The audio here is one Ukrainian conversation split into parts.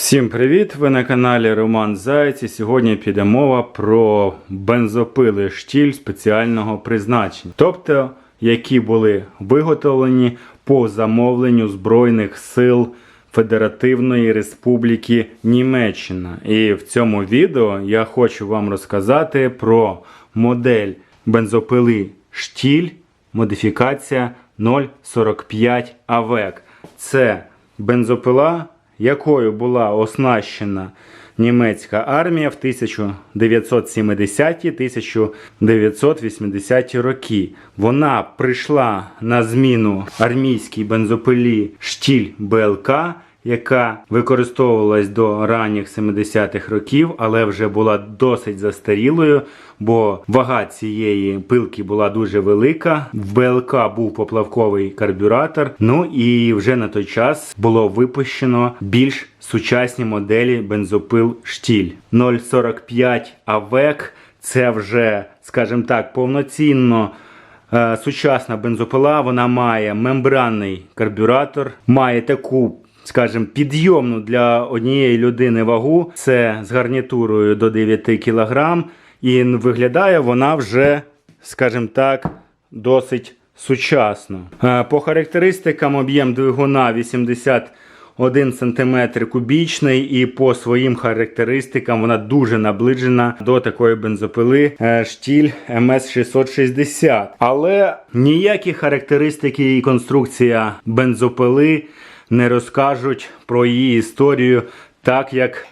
Всім привіт! Ви на каналі Роман Заєць і сьогодні піде мова про бензопили штіль спеціального призначення, тобто які були виготовлені по замовленню Збройних сил Федеративної Республіки Німеччина. І в цьому відео я хочу вам розказати про модель бензопили штіль модифікація 045 АВЕК. Це бензопила, якою була оснащена німецька армія в 1970-1980 роки. Вона прийшла на зміну армійській бензопилі штіль БЛК, яка використовувалась до ранніх 70-х років, але вже була досить застарілою, бо вага цієї пилки була дуже велика. В БЛК був поплавковий карбюратор. Ну і вже на той час було випущено більш сучасні моделі бензопил штіль 045 АВЕК. Це вже, скажімо так, повноцінно. Е, Сучасна бензопила вона має мембранний карбюратор, має таку, скажімо, підйомну для однієї людини вагу. Це з гарнітурою до 9 кг. І виглядає вона вже, скажімо так, досить сучасно. Е, По характеристикам об'єм двигуна 81 см кубічний, і по своїм характеристикам вона дуже наближена до такої бензопили е, штіль МС660. Але ніякі характеристики і конструкція бензопили не розкажуть про її історію, так як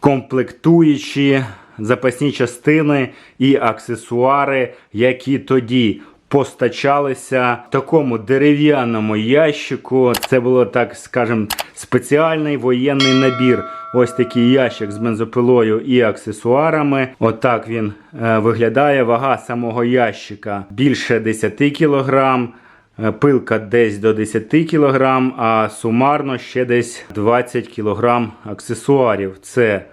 комплектуючі запасні частини і аксесуари, які тоді постачалися в такому дерев'яному ящику. Це було так, скажем, спеціальний воєнний набір. Ось такий ящик з бензопилою і аксесуарами. Отак він е, виглядає. Вага самого ящика більше 10 кг. Е, Пилка десь до 10 кг, а сумарно ще десь 20 кг аксесуарів. Це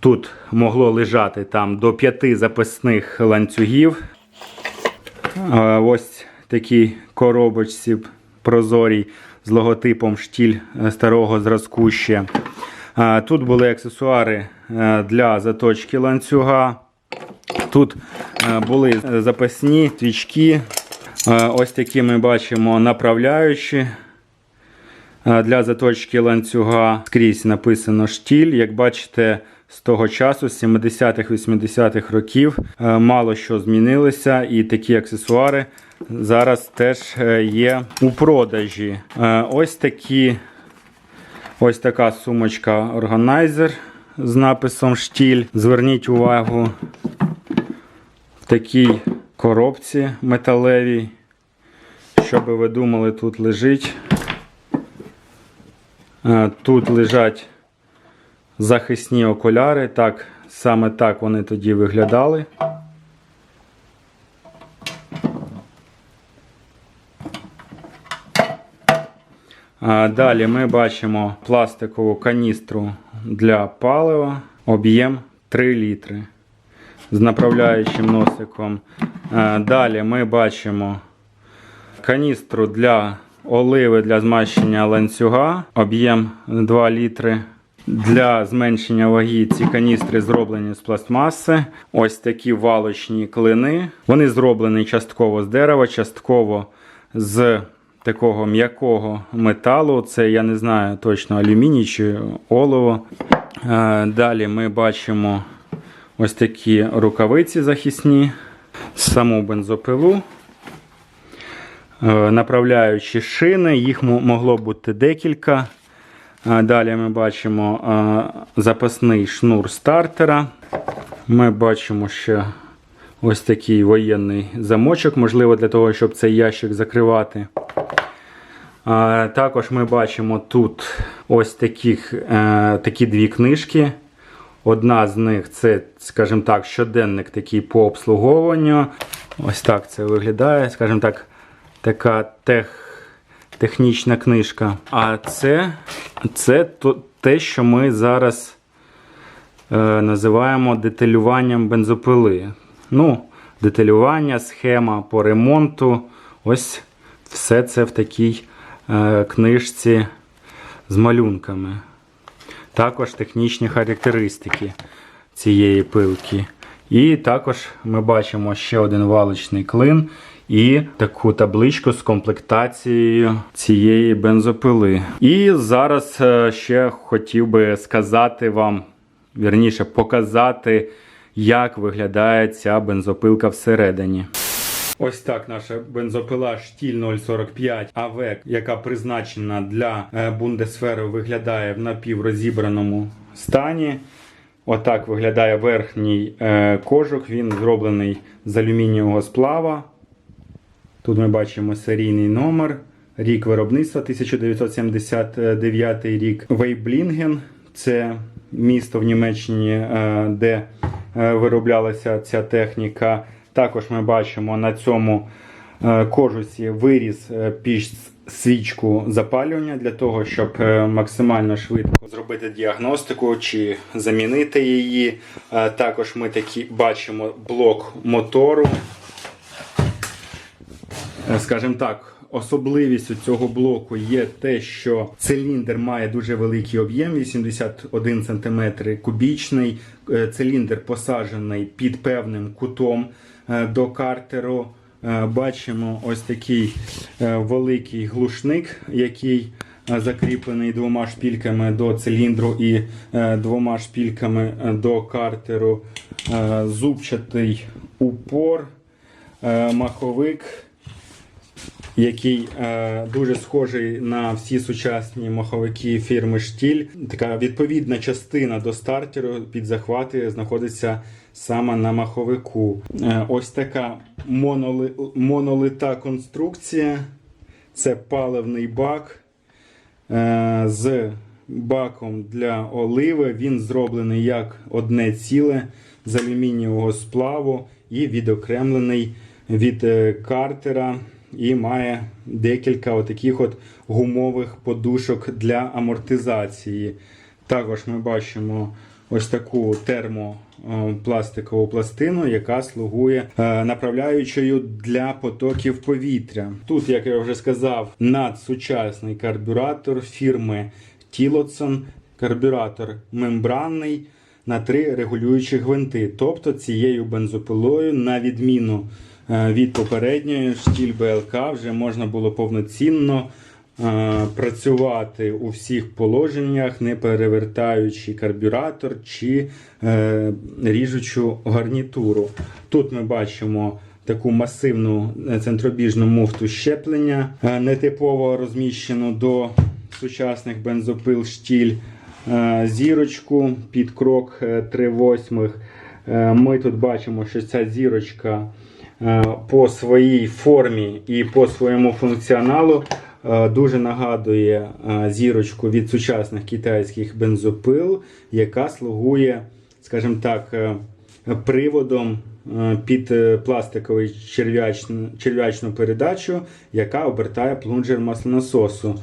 тут могло лежати там до 5 запасних ланцюгів. Е, Ось такі коробочці прозорій з логотипом штіль старого зразку ще. Е, Тут були аксесуари для заточки ланцюга. Тут були запасні свічки. Е, Ось такі ми бачимо направляючі. Е, Для заточки ланцюга скрізь написано штіль. Як бачите, з того часу, з 70-х, 80-х років, е, мало що змінилося, і такі аксесуари зараз теж є у продажі. Ось такі. Ось така сумочка органайзер з написом штіль. Зверніть увагу в такій коробці металевій. Що би ви думали, тут лежить. Е, Тут лежать захисні окуляри. Так, саме так вони тоді виглядали. Далі ми бачимо пластикову каністру для палива, об'єм 3 літри з направляючим носиком. Далі ми бачимо каністру для оливи для змащення ланцюга, об'єм 2 літри. Для зменшення ваги ці каністри зроблені з пластмаси. Ось такі валочні клини. Вони зроблені частково з дерева, частково з такого м'якого металу. Це я не знаю точно алюміній чи олово. Е, Далі ми бачимо ось такі рукавиці захисні, саму бензопилу. Е, Направляючі шини, їх могло бути декілька. Е, Далі ми бачимо е, запасний шнур стартера. Ми бачимо ще ось такий воєнний замочок, можливо, для того, щоб цей ящик закривати. Також ми бачимо тут ось таких, такі дві книжки. Одна з них це, скажімо так, щоденник такий по обслуговуванню. Ось так це виглядає, скажімо так, така тех, технічна книжка. А це, це то, те, що ми зараз е, називаємо деталюванням бензопили. Ну, деталювання, схема по ремонту. Ось все це в такій е, книжці з малюнками. також технічні характеристики цієї пилки. І також ми бачимо ще один валичний клин і таку табличку з комплектацією цієї бензопили. І зараз е, ще хотів би сказати вам, вірніше, показати, як виглядає ця бензопилка всередині. Ось так наша бензопила штіль 045 АВЕК, яка призначена для е, бундесфери, виглядає в напіврозібраному стані. Отак виглядає верхній е, кожух. Він зроблений з алюмінієвого сплава. Тут ми бачимо серійний номер, рік виробництва 1979 рік. Вейблінген це місто в Німеччині, е, де е, вироблялася ця техніка. Також ми бачимо на цьому е, кожусі виріз е, піч свічку запалювання для того, щоб максимально швидко зробити діагностику чи замінити її. Також ми такі бачимо блок мотору. Е, Скажімо так, особливістю цього блоку є те, що циліндр має дуже великий об'єм 81 см кубічний. Е, Циліндр посаджений під певним кутом е, до картеру. Бачимо ось такий великий глушник, який закріплений двома шпільками до циліндру і двома шпільками до картеру. Зубчатий упор, маховик який е, дуже схожий на всі сучасні маховики фірми Штіль. Така відповідна частина до стартеру під захвати знаходиться саме на маховику. Е, ось така моноли, монолита конструкція. Це паливний бак е, з баком для оливи. Він зроблений як одне ціле з алюмінієвого сплаву і відокремлений від е, картера і має декілька отаких от гумових подушок для амортизації. Також ми бачимо ось таку термопластикову пластину, яка слугує е, направляючою для потоків повітря. Тут, як я вже сказав, надсучасний карбюратор фірми Tillotson. Карбюратор мембранний на три регулюючі гвинти. Тобто цією бензопилою, на відміну е, від попередньої штіль БЛК, вже можна було повноцінно е, працювати у всіх положеннях, не перевертаючи карбюратор чи е, ріжучу гарнітуру. Тут ми бачимо. Таку масивну е, центробіжну муфту щеплення, е, нетипово розміщену до сучасних бензопил штіль, е, зірочку під крок е, 3 восьмих. Е, Ми тут бачимо, що ця зірочка е, по своїй формі і по своєму функціоналу е, дуже нагадує е, зірочку від сучасних китайських бензопил, яка слугує, скажімо так, е, приводом е, під е, пластиковий черв'ячну, черв'ячну передачу, яка обертає плунжер маслонасосу.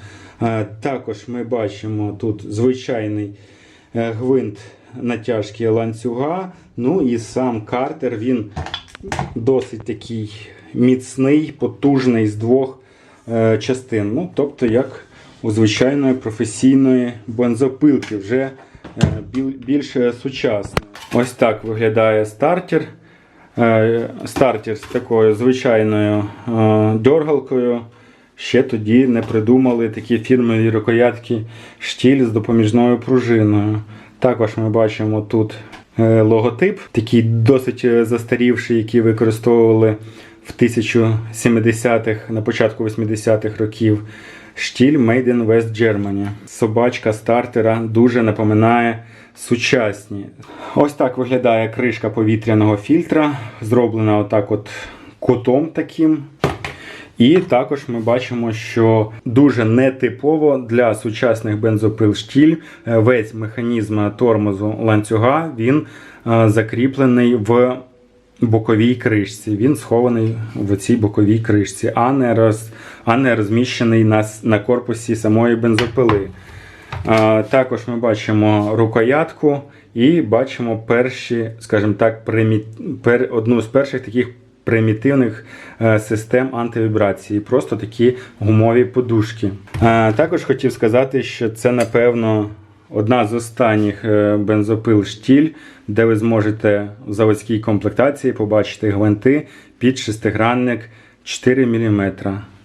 Е, Також ми бачимо тут звичайний е, гвинт натяжки ланцюга. Ну і сам картер він досить такий міцний, потужний з двох е, частин. Ну, тобто, як у звичайної професійної бензопилки, вже е, біл- більш е, сучасної. Ось так виглядає стартер. Е, Стартер з такою звичайною е, дергалкою. Ще тоді не придумали такі фірмові рукоятки штіль з допоміжною пружиною. Також ми бачимо тут логотип, такий досить е, застарівший, який використовували в 1070-х, на початку 80-х років. Штіль Made in West Germany. Собачка стартера дуже напоминає сучасні. Ось так виглядає кришка повітряного фільтра, зроблена отак от кутом таким. І також ми бачимо, що дуже нетипово для сучасних бензопил штіль е, весь механізм тормозу ланцюга він е, закріплений в боковій кришці. Він схований в цій боковій кришці, а не, роз, а не розміщений на, на корпусі самої бензопили. Також ми бачимо рукоятку і бачимо перші, скажімо так, примі... пер... одну з перших таких примітивних е, систем антивібрації, просто такі гумові подушки. А, Також хотів сказати, що це напевно одна з останніх е, бензопил штіль, де ви зможете в заводській комплектації побачити гвинти під шестигранник 4 мм.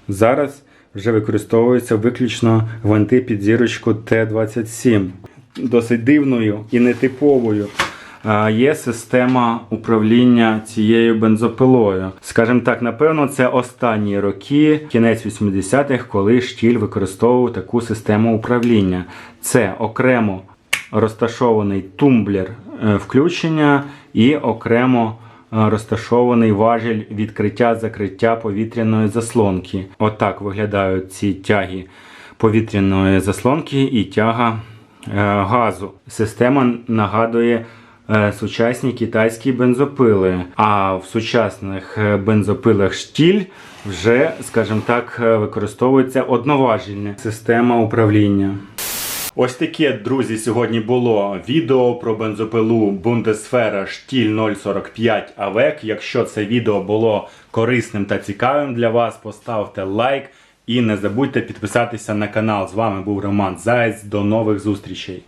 Зараз вже використовуються виключно гвинти під зірочку Т-27. Досить дивною і нетиповою е, є система управління цією бензопилою. Скажімо так, напевно, це останні роки, кінець 80-х, коли штіль використовував таку систему управління. Це окремо розташований тумблер е, включення і окремо е, розташований важіль відкриття-закриття повітряної заслонки. Отак виглядають ці тяги повітряної заслонки і тяга е, газу. Система нагадує сучасні китайські бензопили. А в сучасних е, бензопилах штіль вже, скажімо так, е, використовується одноважільна система управління. Ось таке, друзі, сьогодні було відео про бензопилу Bundeswehr Штіль 045 AVEC. Якщо це відео було корисним та цікавим для вас, поставте лайк і не забудьте підписатися на канал. З вами був Роман Заєць. До нових зустрічей!